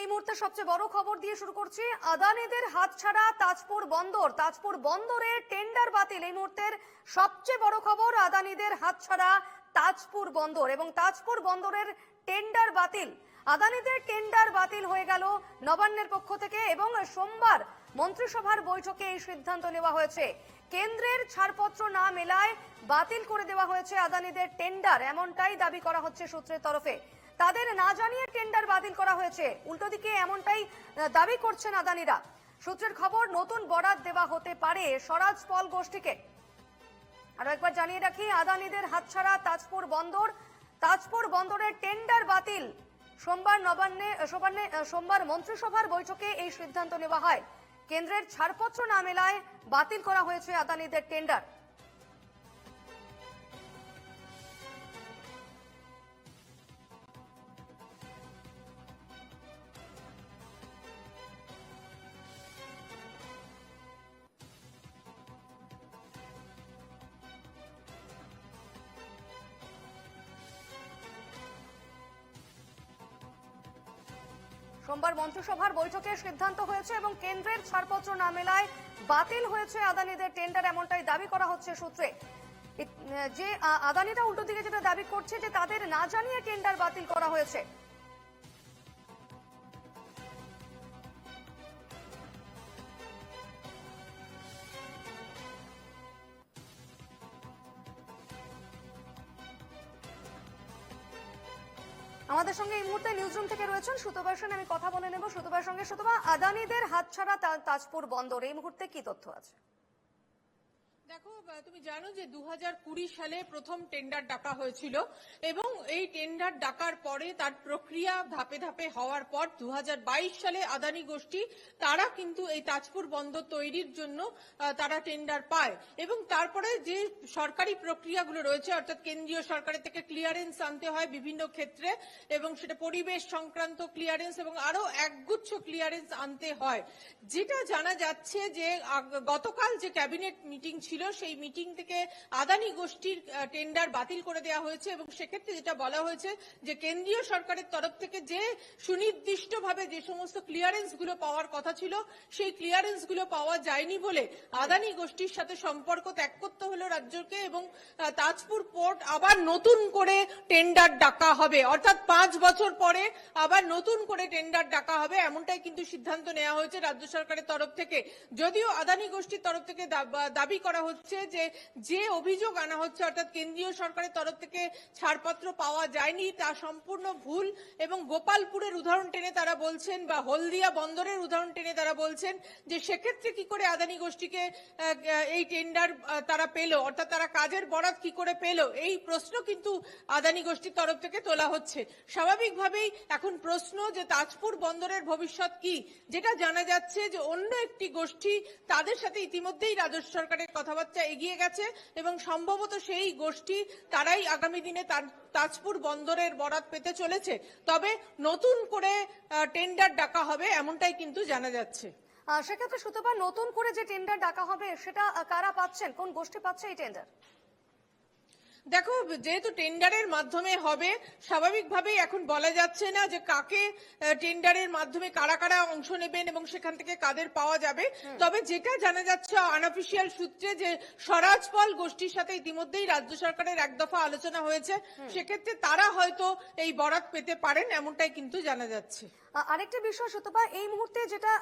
এই মুহূর্তে সবচেয়ে বড় খবর দিয়ে শুরু করছি। আদানিদের হাতছাড়া তাজপুর বন্দর। তাজপুর বন্দরে টেন্ডার বাতিল এই মুহূর্তের সবচেয়ে বড় খবর আদানিদের হাতছাড়া তাজপুর বন্দর এবং তাজপুর বন্দরের টেন্ডার বাতিল। আদানিদের টেন্ডার বাতিল হয়ে গেল নবান্নের পক্ষ থেকে এবং সোমবার মন্ত্রিসভার বৈঠকে এই সিদ্ধান্ত নেওয়া হয়েছে। কেন্দ্রের ছাড়পত্র না মেলায় বাতিল করে দেওয়া হয়েছে আদানিদের টেন্ডার। এমনটাই দাবি করা হচ্ছে সূত্রের তরফে। তাদের না জানিয়ে টেন্ডার বাতিল করা হয়েছে। উল্টো দিকে এমনটাই দাবি করছেন আদানিরা। সূত্রের খবর, নতুন বরাদ দেওয়া হতে পারে স্বরাজ পল গোষ্ঠীকে। আরও একবার জানিয়ে রাখি, আদানিদের হাতছাড়া তাজপুর বন্দর। তাজপুর বন্দরের টেন্ডার বাতিল। সোমবার নবান্নে সোমবারে সোমবার মন্ত্রিসভার বৈঠকে এই সিদ্ধান্ত নেওয়া হয়। কেন্দ্রের ছাড়পত্র না মেলায় বাতিল করা হয়েছে আদানিদের টেন্ডার সোমবার মন্ত্রিসভার বৈঠকে সিদ্ধান্ত হয়েছে এবং কেন্দ্রের ছাড়পত্র না মেলায় বাতিল হয়েছে আদানিদের টেন্ডার, এমনটাই দাবি করা হচ্ছে সূত্রে। যে আদানিরা উল্টো দিকে যেটা দাবি করছে যে তাদের না জানিয়ে টেন্ডার বাতিল করা হয়েছে। সঙ্গে এই মুহূর্তে নিউজরুম থেকে রয়েছেন সুতোবার সেন। আমি কথা বলে নেব সুতোবার সঙ্গে সুতোবা। আদানিদের হাতছাড়া তাজপুর বন্দর। এই মুহূর্তে কি তথ্য আছে? দেখো তুমি জানো যে দু হাজার কুড়ি সালে প্রথম টেন্ডার ডাকা হয়েছিল এবং এই টেন্ডার ডাকার পরে তার প্রক্রিয়া ধাপে ধাপে হওয়ার পর দু সালে আদানি গোষ্ঠী, তারা কিন্তু এই তাজপুর বন্দর তৈরির জন্য তারা টেন্ডার পায় এবং তারপরে যে সরকারি প্রক্রিয়াগুলো রয়েছে, অর্থাৎ কেন্দ্রীয় সরকারের থেকে ক্লিয়ারেন্স আনতে হয় বিভিন্ন ক্ষেত্রে এবং সেটা পরিবেশ সংক্রান্ত ক্লিয়ারেন্স এবং আরও একগুচ্ছ ক্লিয়ারেন্স আনতে হয়। যেটা জানা যাচ্ছে যে গতকাল যে ক্যাবিনেট মিটিং ছিল সেই মিটিং থেকে আদানি গোষ্ঠীর টেন্ডার বাতিল করে দেওয়া হয়েছে এবং সেক্ষেত্রে যেটা বলা হয়েছে যে কেন্দ্রীয় সরকারের তরফ থেকে যে সুনির্দিষ্টভাবে যে সমস্ত ক্লিয়ারেন্সগুলো পাওয়ার কথা ছিল, সেই ক্লিয়ারেন্সগুলো পাওয়া যায়নি বলে আদানি গোষ্ঠীর সাথে সম্পর্ক ত্যাগ করতে হলো রাজ্যকে এবং তাজপুর পোর্ট আবার নতুন করে টেন্ডার ডাকা হবে। অর্থাৎ পাঁচ বছর পরে আবার নতুন করে টেন্ডার ডাকা হবে এমনটাই কিন্তু সিদ্ধান্ত নেওয়া হয়েছে রাজ্য সরকারের তরফ থেকে। যদিও আদানি গোষ্ঠীর তরফ থেকে দাবি করা হচ্ছে যে যে অভিযোগ আনা হচ্ছে, অর্থাৎ কেন্দ্রীয় সরকারের তরফ থেকে ছাড়পত্র পাওয়া যায়নি, তা সম্পূর্ণ ভুল এবং গোপালপুরের উদাহরণ টেনে তারা বলছেন বা হলদিয়া বন্দরের উদাহরণ টেনে তারা বলছেন যে, সেক্ষেত্রে কি করে আদানি গোষ্ঠীকে এই টেন্ডার তারা পেল? অর্থাৎ তারা কাজের বরাত কি করে পেল? এই প্রশ্ন কিন্তু আদানি গোষ্ঠীর তরফ থেকে তোলা হচ্ছে। স্বাভাবিকভাবেই এখন প্রশ্ন যে, তাজপুর বন্দরের ভবিষ্যৎ কি? যেটা জানা যাচ্ছে যে, অন্য একটি গোষ্ঠী তাদের সাথে ইতিমধ্যেই রাজ্য সরকারের কথাবার্তা এগিয়ে গেছে এবং সম্ভবত সেই গোষ্ঠী তারাই আগামী দিনে তাজপুর বন্দরের বরাত পেতে চলেছে। তবে নতুন করে টেন্ডার ডাকা হবে এমনটাই কিন্তু জানা যাচ্ছে। সেক্ষেত্রে সুতপা, নতুন করে যে টেন্ডার ডাকা হবে সেটা কারা পাচ্ছেন? কোন গোষ্ঠী পাচ্ছে এই টেন্ডার দেখো যেহেতু টেন্ডারের মাধ্যমে হবে স্বাভাবিকভাবেই এখন বলা যাচ্ছে না যে কাকে টেন্ডারের মাধ্যমে কারা কারা অংশ নেবেন এবং সেখান থেকে কাদের পাওয়া যাবে। তবে যেটা জানা যাচ্ছে আনঅফিসিয়াল সূত্রে যে স্বরাজপল গোষ্ঠীর সাথে ইতিমধ্যেই রাজ্য সরকারের এক দফা আলোচনা হয়েছে। সেক্ষেত্রে তারা হয়তো এই বরাত পেতে পারেন এমনটাই কিন্তু জানা যাচ্ছে। আরেকটা বিষয় সুতপা এই মুহূর্তে যেটা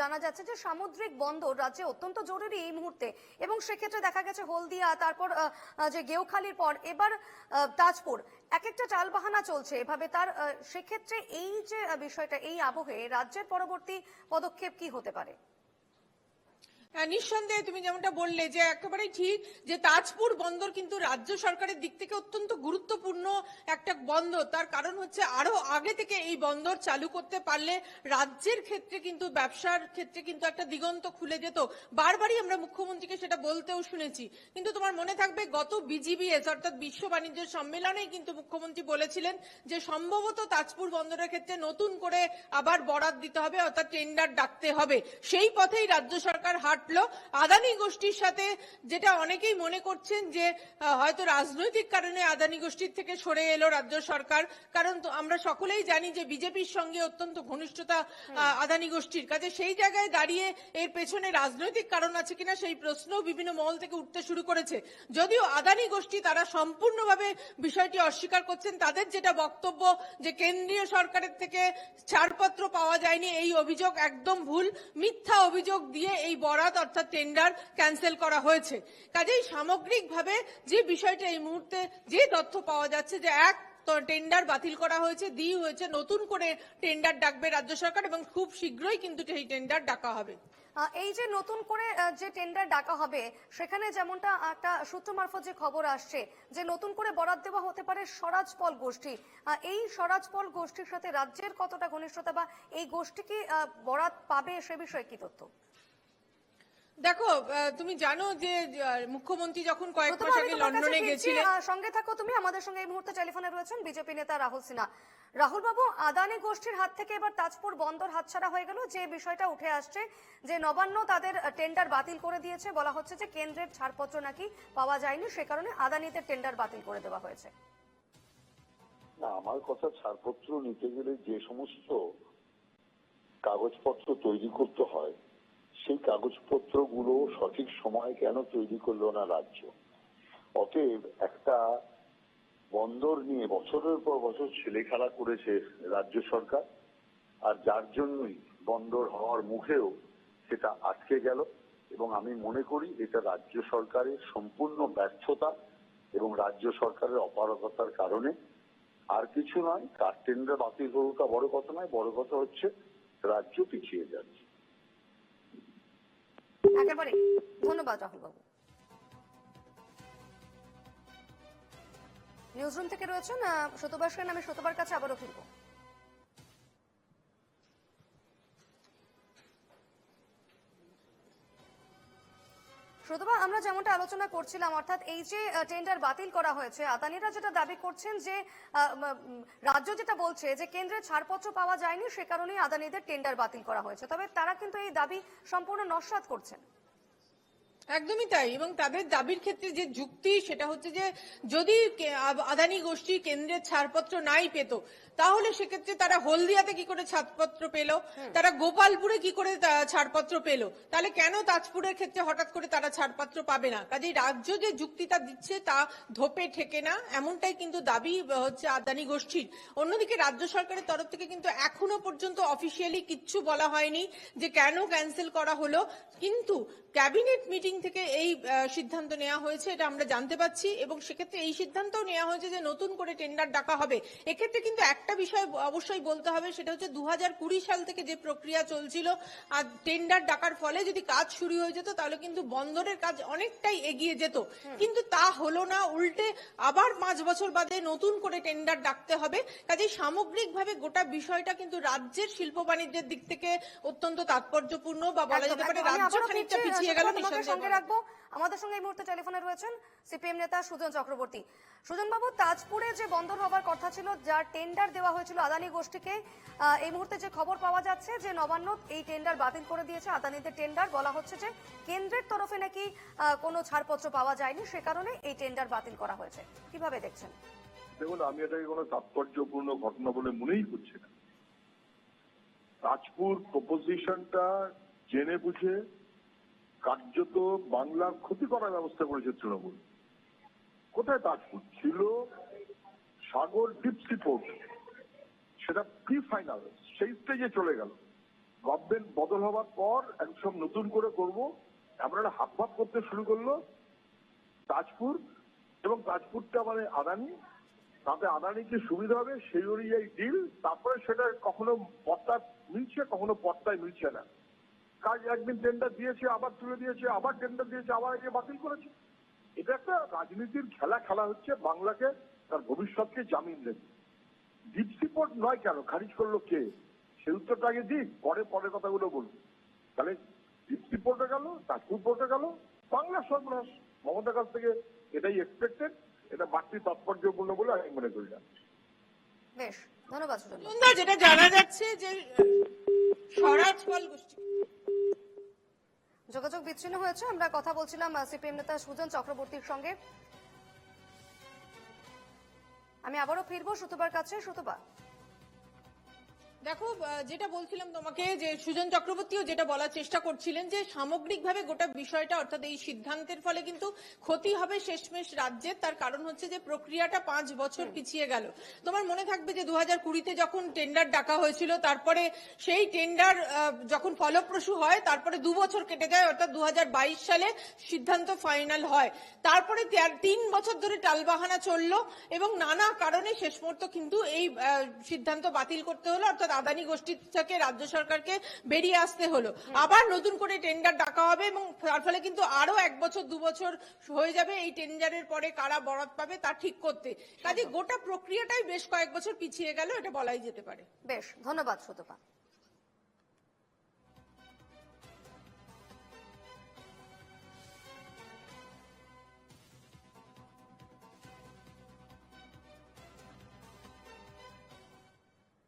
জানা যাচ্ছে যে সামুদ্রিক বন্দর রাজ্যে অত্যন্ত জরুরি এই মুহূর্তে এবং সেক্ষেত্রে দেখা গেছে হলদিয়া, তারপর যে গেউখালির পর, এবার তাজপুর। এক একটা টালবাহানা চলছে এভাবে তার সেক্ষেত্রে এই যে বিষয়টা, এই আবহে রাজ্যের পরবর্তী পদক্ষেপ কি হতে পারে? হ্যাঁ, নিঃসন্দেহে তুমি যেমনটা বললে যে একেবারেই ঠিক যে তাজপুর বন্দর কিন্তু রাজ্য সরকারের দিক থেকে অত্যন্ত গুরুত্বপূর্ণ একটা বন্দর। তার কারণ হচ্ছে আরও আগে থেকে এই বন্দর চালু করতে পারলে রাজ্যের ক্ষেত্রে কিন্তু ব্যবসার ক্ষেত্রে কিন্তু একটা দিগন্ত খুলে যেত। বারবারই আমরা মুখ্যমন্ত্রীকে সেটা বলতেও শুনেছি। কিন্তু তোমার মনে থাকবে গত বিজিবিএস অর্থাৎ বিশ্ব বাণিজ্য সম্মেলনেই কিন্তু মুখ্যমন্ত্রী বলেছিলেন যে সম্ভবত তাজপুর বন্দরের ক্ষেত্রে নতুন করে আবার বরাদ দিতে হবে অর্থাৎ টেন্ডার ডাকতে হবে। সেই পথেই রাজ্য সরকার হাঁটছে কাটলো আদানি গোষ্ঠীর সাথে যেটা অনেকেই মনে করছেন যে হয়তো রাজনৈতিক কারণে আদানি গোষ্ঠীর থেকে সরে এলো রাজ্য সরকার। কারণ আমরা সকলেই জানি যে বিজেপির সঙ্গে অত্যন্ত ঘনিষ্ঠতা আদানি গোষ্ঠীর। কাজে সেই জায়গায় দাঁড়িয়ে এর পেছনে রাজনৈতিক কারণ আছে কিনা সেই প্রশ্নও বিভিন্ন মহল থেকে উঠতে শুরু করেছে। যদিও আদানি গোষ্ঠী তারা সম্পূর্ণভাবে বিষয়টি অস্বীকার করছেন তাদের যেটা বক্তব্য যে কেন্দ্রীয় সরকারের থেকে ছাড়পত্র পাওয়া যায়নি এই অভিযোগ একদম ভুল। মিথ্যা অভিযোগ দিয়ে এই বরাত অর্থাৎ টেন্ডার ক্যান্সেল করা হয়েছে। কাজেই সামগ্রিকভাবে যে বিষয়টা এই মুহূর্তে যে তথ্য পাওয়া যাচ্ছে যে এক টেন্ডার বাতিল করা হয়েছে, দি হয়েছে, নতুন করে টেন্ডার ডাকবে রাজ্য সরকার এবং খুব শীঘ্রই কিন্তু সেই টেন্ডার ডাকা হবে। এই যে নতুন করে যে টেন্ডার ডাকা হবে, সেখানে যেমনটা একটা সূত্র মারফত যে খবর আসছে, যে নতুন করে বরাদ দেওয়া হতে পারে স্বরাজপল গোষ্ঠী। এই স্বরাজপল গোষ্ঠীর সাথে রাজ্যের কতটা ঘনিষ্ঠতা বা এই গোষ্ঠী কি বরাদ পাবে সে বিষয়ে কি তথ্য? দেখো তুমি জানো যে মুখ্যমন্ত্রী যখন কয়েক মাস আগে লন্ডনে গেছিলেন সঙ্গে থাকো তুমি আমাদের সঙ্গে এই মুহূর্তে টেলিফোনে রয়েছেন বিজেপি নেতা রাহুল সিনহা। রাহুল বাবু আদানি গোষ্ঠীর হাত থেকে এবার তাজপুর বন্দর হাতছাড়া হয়ে গেল। যে বিষয়টা উঠে আসছে যে নবান্ন তাদের টেন্ডার বাতিল করে দিয়েছে বলা হচ্ছে যে কেন্দ্রের ছাড়পত্র নাকি পাওয়া যায়নি সে কারণে আদানিতে টেন্ডার বাতিল করে দেওয়া হয়েছে। না আমার কথা ছাড়পত্র নিতে গেলে যে সমস্ত কাগজপত্র তৈরি করতে হয় সেই কাগজপত্রগুলো সঠিক সময় কেন তৈরি করল না রাজ্য? অতএব একটা বন্দর নিয়ে বছরের পর বছর ছেলে খেলা করেছে রাজ্য সরকার, আর যার জন্যই বন্দর হওয়ার মুখেও সেটা আটকে গেল। এবং আমি মনে করি এটা রাজ্য সরকারের সম্পূর্ণ ব্যর্থতা এবং রাজ্য সরকারের অপারগতার কারণে। আর কিছু নয়, কার টেন্ডার বাতিল হওয়াটা বড় কথা নয়, বড় কথা হচ্ছে রাজ্য পিছিয়ে যাচ্ছে। একেবারে ধন্যবাদ রাহুল বাবু নিউজরুম থেকে রয়েছেন শতবার সেন আমি শতবার কাছে আবারও ফিরবো। আমরা যেমনটা আলোচনা করছিলাম, অর্থাৎ এই যে টেন্ডার বাতিল করা হয়েছে, আদানিরা যেটা দাবি করছেন যে রাজ্য যেটা বলছে যে কেন্দ্রের ছাড়পত্র পাওয়া যায়নি, সে কারণেই আদানিদের টেন্ডার বাতিল করা হয়েছে। তবে তারা কিন্তু এই দাবি সম্পূর্ণ নস্বাত করছেন। একদমই তাই, এবং তাদের দাবির ক্ষেত্রে যে যুক্তি, সেটা হচ্ছে যে যদি আদানি গোষ্ঠী কেন্দ্রের ছাড়পত্র নাই পেত তাহলে সেক্ষেত্রে তারা হলদিয়াতে কি করে ছাড়পত্র পেল? তারা গোপালপুরে কি করে ছাড়পত্র পেল? তাহলে কেন তাজপুরের ক্ষেত্রে হঠাৎ করে তারা ছাড়পত্র পাবে না? কাজেই রাজ্য যে যুক্তিটা দিচ্ছে তা ধোপে ঠেকে না এমনটাই কিন্তু দাবি হচ্ছে আদানি গোষ্ঠীর। অন্যদিকে রাজ্য সরকারের তরফ থেকে কিন্তু এখনও পর্যন্ত অফিসিয়ালি কিচ্ছু বলা হয়নি যে কেন ক্যান্সেল করা হলো। কিন্তু ক্যাবিনেট মিটিং থেকে এই সিদ্ধান্ত নেওয়া হয়েছে এটা আমরা জানতে পাচ্ছি এবং সেক্ষেত্রে এই সিদ্ধান্তও নেওয়া হয়েছে যে নতুন করে টেন্ডার ডাকা হবে। এক্ষেত্রে কিন্তু একটা বিষয় অবশ্যই বলতে হবে সেটা হচ্ছে দু হাজার কুড়ি সাল থেকে যে প্রক্রিয়া চলছিল আর টেন্ডার ডাকার ফলে যদি কাজ শুরু হয়ে যেত তাহলে কিন্তু বন্দরের কাজ অনেকটাই এগিয়ে যেত। কিন্তু তা হলো না উল্টে আবার পাঁচ বছর বাদে নতুন করে টেন্ডার ডাকতে হবে। কাজেই সামগ্রিকভাবে গোটা বিষয়টা কিন্তু রাজ্যের শিল্প বাণিজ্যের দিক থেকে অত্যন্ত তাৎপর্যপূর্ণ বা বলা যেতে পারে। রাজ্য খানিকটা পিছিয়ে গেল সঙ্গে রাখব। আমাদের সঙ্গে এই মুহূর্তে টেলিফোনে রয়েছেন সিপিএম নেতা সুজন চক্রবর্তী। সুজন বাবু তাজপুরে যে বন্দর হবার কথা ছিল যার টেন্ডার দেওয়া হয়েছিল আদানি গোষ্ঠীকে। এই মুহূর্তে যে খবর পাওয়া যাচ্ছে যে নবান্ন এই টেন্ডার বাতিল করে দিয়েছে আদানিতে টেন্ডার বলা হচ্ছে যে কেন্দ্রের তরফে নাকি কোনো ছাড়পত্র পাওয়া যায়নি, সে কারণে এই টেন্ডার বাতিল করা হয়েছে। কীভাবে দেখছেন? দেখুন, আমি এটাকে কোনো তাৎপর্যপূর্ণ ঘটনা বলে মনেই করছি না। তাজপুর প্রপোজিশনটা জেনে বুঝে কার্যত বাংলার ক্ষতি করার ব্যবস্থা করেছে তৃণমূল। কোথায় তাজপুর? ছিল সাগর ডিপসি পোর্ট সেটা প্রি ফাইনাল সেই স্টেজে চলে গেল। গভর্নমেন্ট বদল হওয়ার পর একসব নতুন করে করব হাফ হাফ করতে শুরু করল তাজপুর এবং তাজপুরটা মানে আদানি। তাতে আদানিকে সুবিধা হবে, সেই অনুযায়ী ডিল তারপরে সেটা কখনো পর্দা মিলছে, কখনো পর্দায় মিলছে না। কাজ একদিন টেন্ডার দিয়েছে, আবার তুলে দিয়েছে, আবার টেন্ডার দিয়েছে, আবার একে বাতিল করেছে। এটা একটা রাজনীতির খেলা খেলা হচ্ছে, বাংলাকে তার ভবিষ্যৎকে জামিন দেবে। ডিপসি পোর্ট নয় কেন? খারিজ করল কে? সেই উত্তরটা আগে দিক পরে পরে কথাগুলো বলব। তাহলে ডিপসি পোর্টে গেল তাজপুর পোর্টে গেল বাংলা সর্বনাশ। মমতার কাছ থেকে এটাই এক্সপেক্টেড এটা বাড়তি তাৎপর্যপূর্ণ বলে আমি মনে করি না। বেশ ধন্যবাদ যেটা জানা যাচ্ছে যে আহ, স্বরাজপাল গোষ্ঠী। যোগাযোগ বিচ্ছিন্ন হয়েছে। আমরা কথা বলছিলাম সিপিএম নেতা সুজন চক্রবর্তীর সঙ্গে। আমি আবারও ফিরবো সুতোবার কাছে সুতোবা। দেখো যেটা বলছিলাম তোমাকে, যে সুজন চক্রবর্তীও যেটা বলার চেষ্টা করছিলেন যে সামগ্রিকভাবে গোটা বিষয়টা, অর্থাৎ এই সিদ্ধান্তের ফলে কিন্তু ক্ষতি হবে শেষমেশ রাজ্যের। তার কারণ হচ্ছে যে প্রক্রিয়াটা পাঁচ বছর পিছিয়ে গেল। তোমার মনে থাকবে যে দু হাজার কুড়িতে যখন টেন্ডার ডাকা হয়েছিল, তারপরে সেই টেন্ডার যখন ফলপ্রসূ হয়, তারপরে দু বছর কেটে যায়, অর্থাৎ দু হাজার বাইশ সালে সিদ্ধান্ত ফাইনাল হয়। তারপরে তিন বছর ধরে টালবাহানা চলল এবং নানা কারণে শেষ মুহূর্ত কিন্তু এই সিদ্ধান্ত বাতিল করতে হলো, অর্থাৎ আদানি গোষ্ঠী থেকে রাজ্য সরকারকে বেরিয়ে আসতে হলো। আবার নতুন করে টেন্ডার ডাকা হবে এবং তার ফলে কিন্তু আরও এক বছর, দু বছর হয়ে যাবে এই টেন্ডারের পরে কারা বরাদ পাবে তা ঠিক করতে। কাজে গোটা প্রক্রিয়াটাই বেশ কয়েক বছর পিছিয়ে গেল, এটা বলাই যেতে পারে। বেশ, ধন্যবাদ সুতোপা।